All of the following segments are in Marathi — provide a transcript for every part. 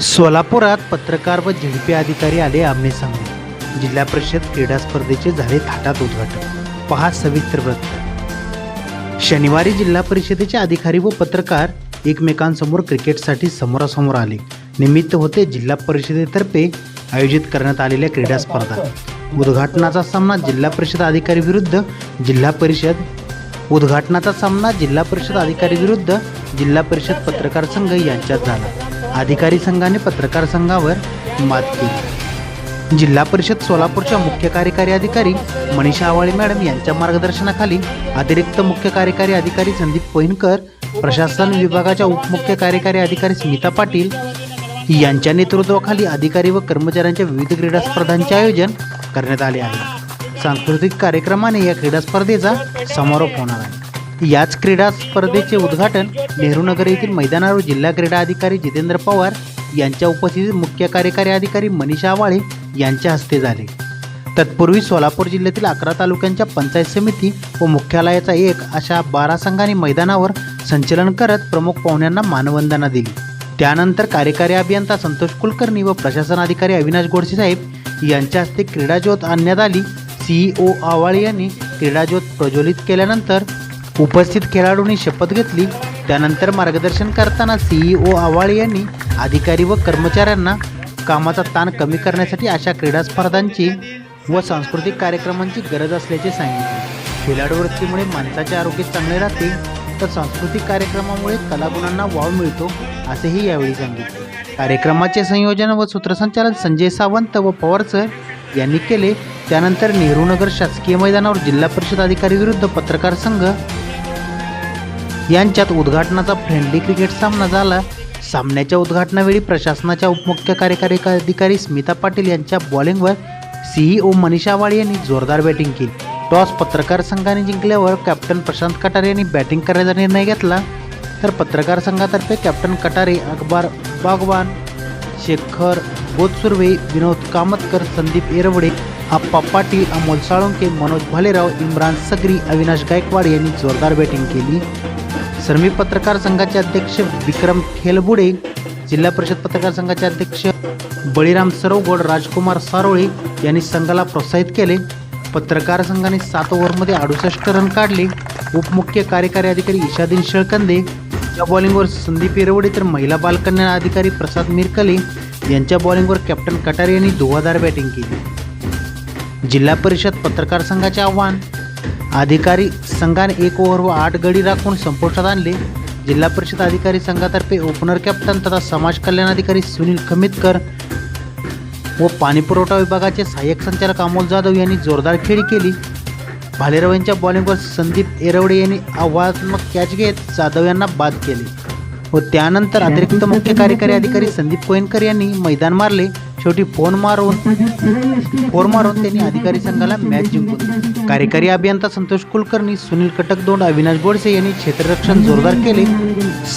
सोलापुरात पत्रकार व झेडपी अधिकारी आले आमने सामने. जिल्हा परिषद क्रीडा स्पर्धेचे झाले थाटात उद्घाटन. पहा सविस्तर वृत्त. शनिवारी जिल्हा परिषदेचे अधिकारी व पत्रकार एकमेकांसमोर क्रिकेटसाठी समोरासमोर आले. निमित्त होते जिल्हा परिषदेतर्फे आयोजित करण्यात आलेल्या क्रीडा स्पर्धा. उद्घाटनाचा सामना जिल्हा परिषद अधिकारी विरुद्ध जिल्हा परिषद उद्घाटनाचा सामना जिल्हा परिषद अधिकारी विरुद्ध जिल्हा परिषद पत्रकार संघ यांच्यात झाला. अधिकारी संघाने पत्रकार संघावर मात केली. जिल्हा परिषद सोलापूरच्या मुख्य कार्यकारी अधिकारी मनीषा आवाळे मॅडम यांच्या मार्गदर्शनाखाली अतिरिक्त मुख्य कार्यकारी अधिकारी संदीप पोहिनकर प्रशासन विभागाच्या उपमुख्य कार्यकारी अधिकारी स्मिता पाटील यांच्या नेतृत्वाखाली अधिकारी व कर्मचाऱ्यांच्या विविध क्रीडा स्पर्धांचे आयोजन करण्यात आले आहे. सांस्कृतिक कार्यक्रमाने या क्रीडा स्पर्धेचा समारोप होणार आहे. याच क्रीडा स्पर्धेचे उद्घाटन नेहरू नगर येथील मैदानावर जिल्हा क्रीडा अधिकारी जितेंद्र पवार यांच्या उपस्थितीत मुख्य कार्यकारी अधिकारी मनीषा आवाळे यांच्या हस्ते झाले. तत्पूर्वी सोलापूर जिल्ह्यातील अकरा तालुक्यांच्या पंचायत समिती व मुख्यालयाचा एक अशा बारा संघांनी मैदानावर संचलन करत प्रमुख पाहुण्यांना मानवंदना दिली. त्यानंतर कार्यकारी अभियंता संतोष कुलकर्णी व प्रशासन अधिकारी अविनाश गोडसे साहेब यांच्या हस्ते क्रीडाज्योत आणण्यात आली. सीईओ आवाळे यांनी क्रीडाज्योत प्रज्वलित केल्यानंतर उपस्थित खेळाडूंनी शपथ घेतली. त्यानंतर मार्गदर्शन करताना सीईओ आवाळे यांनी अधिकारी व कर्मचाऱ्यांना कामाचा ताण कमी करण्यासाठी अशा क्रीडा स्पर्धांची व सांस्कृतिक कार्यक्रमांची गरज असल्याचे सांगितले. खेळाडू वृत्तीमुळे माणसाचे आरोग्य चांगले राहते तर सांस्कृतिक कार्यक्रमामुळे कलागुणांना वाव मिळतो असेही यावेळी सांगितले. कार्यक्रमाचे संयोजन व सूत्रसंचालन संजय सावंत व पवार सर यांनी केले. त्यानंतर नेहरूनगर शासकीय मैदानावर जिल्हा परिषद अधिकारी विरुद्ध पत्रकार संघ यांच्यात उद्घाटनाचा फ्रेंडली क्रिकेट सामना झाला. सामन्याच्या उद्घाटनावेळी प्रशासनाच्या उपमुख्य कार्यकारी अधिकारी स्मिता पाटील यांच्या बॉलिंगवर सीईओ मनीषा वाळे यांनी जोरदार बॅटिंग केली. टॉस पत्रकार संघाने जिंकल्यावर कॅप्टन प्रशांत कटारे यांनी बॅटिंग करण्याचा निर्णय घेतला. तर पत्रकार संघातर्फे कॅप्टन कटारे अकबर बागवान शेखर गोतसुर्वे विनोद कामतकर संदीप येरवडे आप्पा पाटील अमोल साळुंके मनोज भालेराव इम्रान सगरी अविनाश गायकवाड यांनी जोरदार बॅटिंग केली. श्रमिक पत्रकार संघाचे अध्यक्ष विक्रम खेलबुडे जिल्हा परिषद पत्रकार संघाचे अध्यक्ष बळीराम सरोगड राजकुमार सारोळे यांनी संघाला प्रोत्साहित केले. पत्रकार संघाने सात ओव्हरमध्ये अडुसष्ट रन काढले. उपमुख्य कार्यकारी अधिकारी ईशादीन शेळकंदे या बॉलिंगवर संदीप येरवडे तर महिला बालकल्याण अधिकारी प्रसाद मिरकले यांच्या बॉलिंगवर कॅप्टन कटारे यांनी धुवाधार बॅटिंग केली. जिल्हा परिषद पत्रकार संघाचे आव्हान अधिकारी संघाने एक ओव्हर व आठ गडी राखून संपुष्टात आणले. जिल्हा परिषद अधिकारी संघातर्फे ओपनर कॅप्टन तथा समाज कल्याण अधिकारी सुनील खमितकर व पाणीपुरवठा विभागाचे सहाय्यक संचालक अमोल जाधव यांनी जोरदार खेळी केली. भालेराव यांच्या बॉलिंगवर संदीप एरवडे यांनी आव्हानात्मक कॅच घेत जाधव यांना बाद केले. व त्यानंतर अतिरिक्त मुख्य कार्यकारी अधिकारी संदीप कोयनकर यांनी मैदान मारले. शेवटी फोन मारून फोन मारून त्यांनी अधिकारी संघाला मॅच जिंकून कार्यकारी अभियंता संतोष कुलकर्णी सुनील कटकदोंड अविनाश गोडसे यांनी क्षेत्ररक्षण जोरदार केले.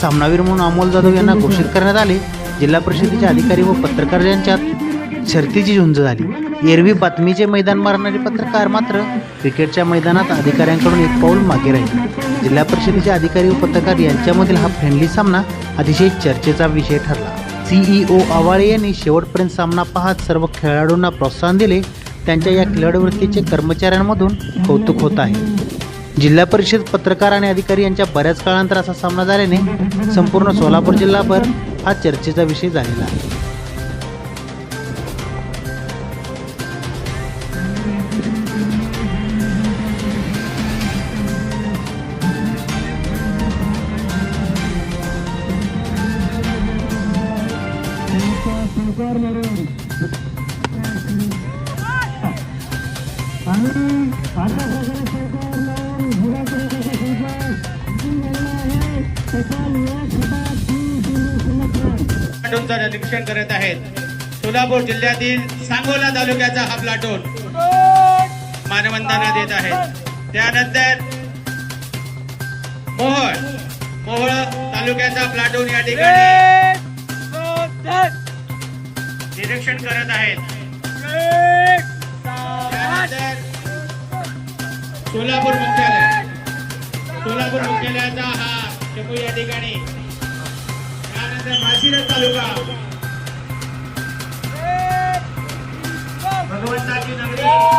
सामनावीर म्हणून अमोल जाधव यांना घोषित करण्यात आले. जिल्हा परिषदेचे अधिकारी व पत्रकार यांच्यात शर्तीची झुंज झाली. एरवी बातमीचे मैदान मारणारे पत्रकार मात्र क्रिकेटच्या मैदानात अधिकाऱ्यांकडून एक पाऊल मागे राहिले. जिल्हा परिषदेचे अधिकारी व पत्रकार यांच्यामधील हा फ्रेंडली सामना अतिशय चर्चेचा विषय ठरला. सीईओ आवाळे यांनी शेवटपर्यंत सामना पाहत सर्व खेळाडूंना प्रोत्साहन दिले. त्यांच्या या खेळाडूवृत्तीचे कर्मचाऱ्यांमधून कौतुक होत आहे. जिल्हा परिषद पत्रकार आणि अधिकारी यांच्या बऱ्याच काळानंतर असा सामना झाल्याने संपूर्ण सोलापूर जिल्हाभर हा चर्चेचा विषय झालेला आहे. निरीक्षण करत आहेत. सोलापूर जिल्ह्यातील सांगोला तालुक्याचा हा प्लाटून मानवंदना देत आहेत. त्यानंतर मोहळ मोहळ तालुक्याचा प्लाटून या ठिकाणी. निरीक्षण करत आहेत. सोलापूर मुख्यालय. सोलापूर मुख्यालयाचा हा चकू या ठिकाणी. त्यानंतर माशिरस तालुका. भगवंताची नगरी.